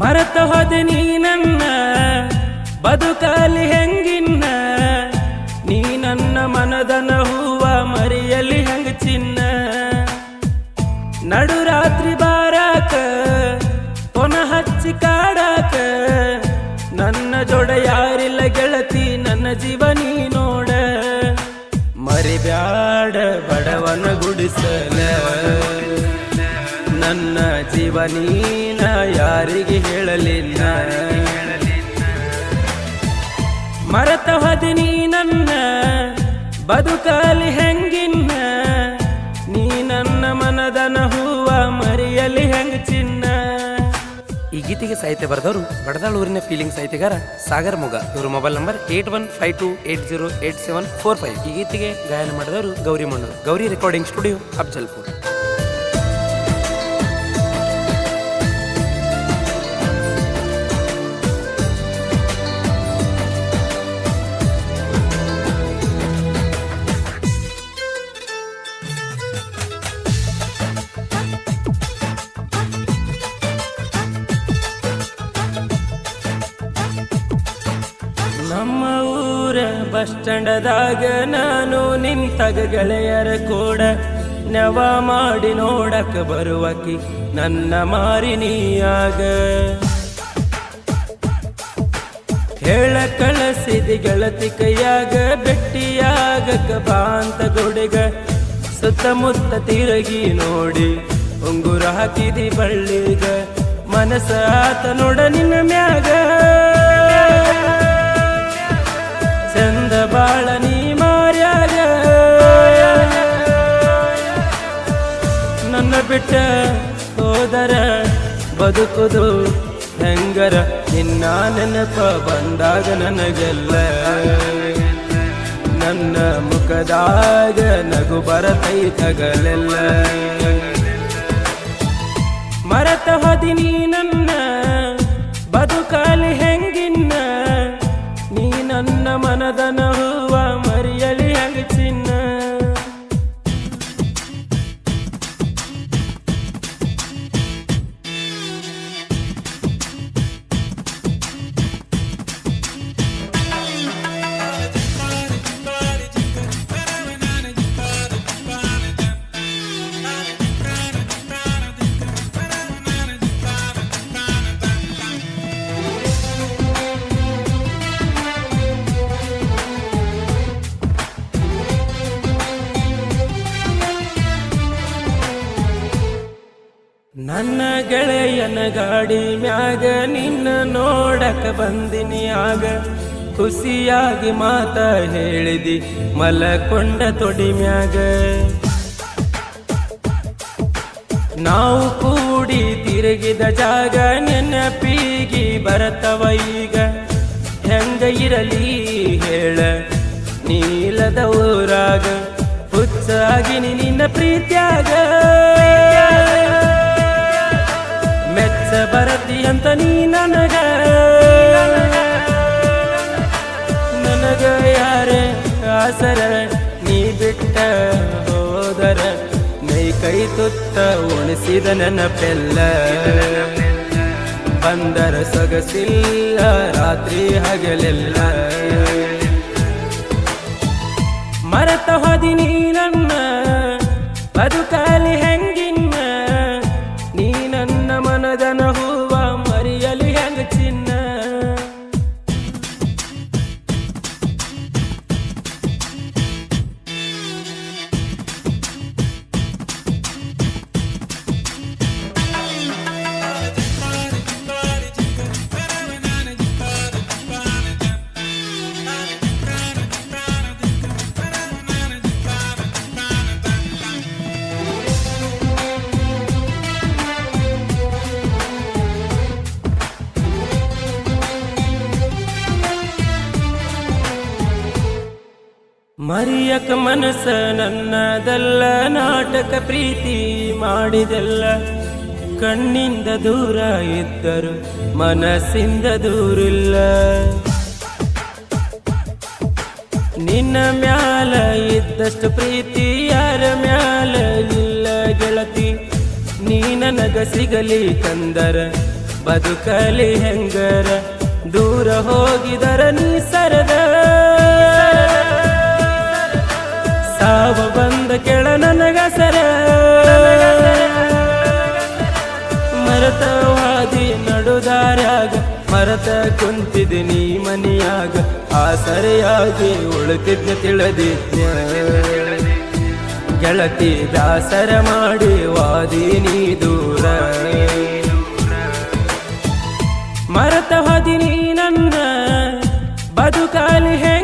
ಮರೆತ ಹೋದ ನೀ ನನ್ನ ಬದುಕಲಿ ಹೆಂಗಿನ್ನ? ನೀ ನನ್ನ ಮನದನ ಹೂವ ಮರಿಯಲಿ ಹೆಂಗ ಚಿನ್ನ? ನಡು ರಾತ್ರಿ ಬಾರಾಕ ಕೊನ ಹಚ್ಚಿ ಕಾಡಾಕ, ನನ್ನ ಜೋಡ ಯಾರಿಲ್ಲ ಗೆಳತಿ, ನನ್ನ ಜೀವ ನೀ ನೋಡ. ಮರಿಬ್ಯಾಡ ಬಡವನ ಗುಡಿಸಲ. ನನ್ನ ಜೀವ ನೀನ ಯಾರಿಗೆ ಹೇಳಲಿಲ್ಲ ಮರತ ನೀ ನನ್ನ ಬದುಕಲಿ ಹೆಂಗಿನ್ನ? ನೀ ನನ್ನ ಮನದನ ಹೂವ ಮರಿಯಲಿ ಹೆಂಗ ಚಿನ್ನ? ಈ ಗೀತೆಗೆ ಸಾಹಿತ್ಯ ಬರೆದವರು ಬಡದಾಳ್ ಊರಿನ ಫೀಲಿಂಗ್ ಸಾಹಿತ್ಯಗಾರ ಸಾಗರ್ ಮೊಗ. ಇವರು mobile number eight one five two eight zero eight seven four five ಈ ಗೀತೆಗೆ ಗಾಯನ ಮಾಡಿದವರು Gauri Manduru Gauri recording studio Afzalpur. Bus ಸ್ಟ್ಯಾಂಡದಾಗ ನಾನು ನಿಂತಾಗ ಗೆಳೆಯರ ಕೂಡ ನವ ಮಾಡಿ ನೋಡಕ ಬರುವಕಿ ನನ್ನ ಮಾರಿನಿಯಾಗ ಹೇಳ ಕಳಸಿದಿ ಗೆಳತಿ ಕೈಯಾಗ ಬೆಟ್ಟಿಯಾಗಕ ಬಾಂತ ಗುಡಿಗ, ಸುತ್ತಮುತ್ತ ತಿರುಗಿ ನೋಡಿ ಉಂಗುರ ಹಾಕಿದಿ ಬಳ್ಳಿಗ ಮನಸ ಆತ ನೋಡ ನಿನ್ನ ಮ್ಯಾಗ. ಬಿಟ್ಟ ಹೋದರ ಬದುಕುದು ಹೆಂಗರ? ನಿನ್ನ ನೆನಪ ಬಂದಾಗ ನನಗೆಲ್ಲ. ನನ್ನ ಮುಖದಾಗ ನಗು ಬರತೈತಗಲೆಲ್ಲ ತಗಲೆಲ್ಲ. ಮರತ ಹದಿನಿ ನನ್ನ, ಬದುಕಲಿ ಹೆಂಗಿನ್ನ? ನೀ ನನ್ನ ಮನದನ ಗೆಳೆಯನ ಗಾಡಿ ಮ್ಯಾಗ ನಿನ್ನ ನೋಡಕ ಬಂದಿನಿ ಆಗ ಖುಷಿಯಾಗಿ ಮಾತ ಹೇಳಿದಿ ಮಲಕೊಂಡ ತೊಡಿ ಮ್ಯಾಗ. ನಾವು ಕೂಡಿ ತಿರುಗಿದ ಜಾಗ ನೆನಪಿಗಿ ಬರತವ ಈಗ. ಹೆಂಗ ಇರಲಿ ಹೇಳ ನೀಲದ ಊರಾಗ ಹುಚ್ಚಾಗಿ ನಿನ್ನ ಪ್ರೀತ್ಯಾಗ. ಬರತಿ ಅಂತ ನೀ ನನಗ. ನನಗ ಯಾರೇ ಆಸರ ನೀ ಬಿಟ್ಟ ಹೋದರ? ನೈ ಕೈ ತುತ್ತ ಉಣಿಸಿದ ನೆನಪೆಲ್ಲ ಬಂದರ ಸೊಗಸಿಲ್ಲ, ರಾತ್ರಿ ಹಗಲೆಲ್ಲ. ಮರೆತ ಹೋದಿ ನೀ ನನ್ನ ಬದುಕಲಿ ಮರಿಯಕ ಮನಸ್ಸ ನನ್ನದಲ್ಲ, ನಾಟಕ ಪ್ರೀತಿ ಮಾಡಿದೆಲ್ಲ. ಕಣ್ಣಿಂದ ದೂರ ಇದ್ದರು ಮನಸ್ಸಿಂದ ದೂರಿಲ್ಲ. ನಿನ್ನ ಮ್ಯಾಲ ಇದ್ದಷ್ಟು ಪ್ರೀತಿ ಯಾರ ಮ್ಯಾಲ ಇಲ್ಲ ಗೆಳತಿ. ನೀ ನನಗ ಸಿಗಲಿ ತಂದರ ಬದುಕಲಿ ಹೆಂಗರ. ದೂರ ಹೋಗಿದರ ನೀ ಸರದ. ಬಂದ ಕೆಳ ನನಗಸರ ಮರತವಾದಿ ನಡುದಾರ್ಯಾಗ, ಮರತ ಕುಂತಿದೆ ನೀ ಮನಿಯಾಗ, ಆ ಸರಿಯಾಗಿ ಉಳುಕಿದ್ನ ತಿಳಿದಿದ್ನ. ಗೆಳತಿ ದಾಸರ ಮಾಡಿ ವಾದಿ ನೀ ದೂರ. ಮರತ ನೀ ನನ್ನ ಬದುಕಾಲಿ ಹೆಂಗಿನ್ನ